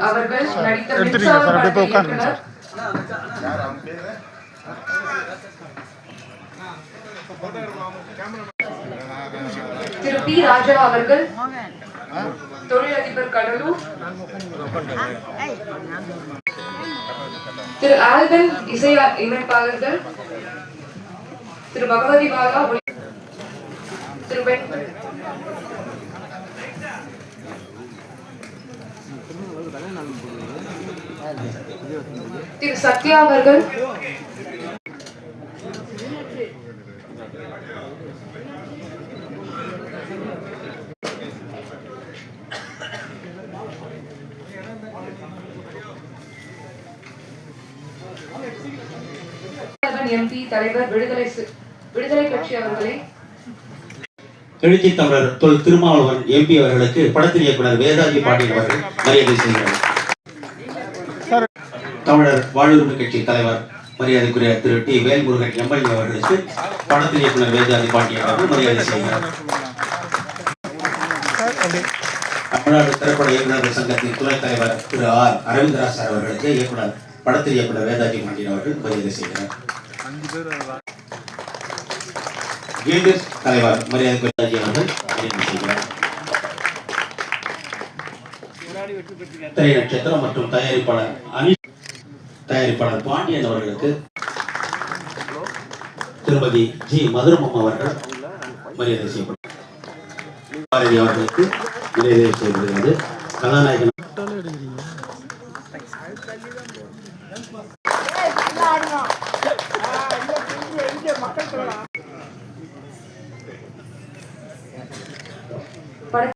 அவர்கள் நடித்த இயக்குனர் திரு பி ராஜா அவர்கள் தொழிலதிபர் கடலூர். திரு ஆல்பன் இசை இணைப்பாளர்கள் திரு பகவதி பாலா திரு திரு சத்யா அவர்கள். எம்பி தலைவர் விடுதலை விடுதலை கட்சி அவர்களை. எழுச்சி தமிழர் தொல் திருமாவளவன் எம்பி அவர்களுக்கு படத்தின் இயக்குனர் வேதாஜி பாண்டியன் அவர்கள் மரியாதை செய்கிறார் தமிழர் வாழ்வுரிமை கட்சி தலைவர் மரியாதைக்குரிய திரு டி. வேல்முருகன் எம்எல்ஏ அவர்களுக்கு படத்தின் இயக்குனர் வேதாதி பாண்டியன் அவர்கள் மரியாதை செய்கிறார். தமிழ்நாடு திரைப்பட இயக்குநர்கள் சங்கத்தின் துணைத் தலைவர் திரு ஆர். அரவிந்தராஜ் சார் அவர்களுக்கு இயக்குனர் படத்தின் இயக்குனர் வேதாஜி பாண்டியன் அவர்கள் மரியாதை செய்கிறார். கேண்டஸ் தலைவர் மரியாதைக்குரிய வேதாஜி அவர்கள் மரியாதை செய்கிறார். திரை நட்சத்திரம் மற்றும் தயாரிப்பாளர் அனி தயாரிப்பாளர் பாண்டியன் அவர்களுக்கு திருமதி ஜி. மதுரமம் அவர்கள் மரியாதை செய்யப்படும். பாரதி அவர்களுக்கு மரியாதை செய்யப்படுகிறது. கதாநாயகன்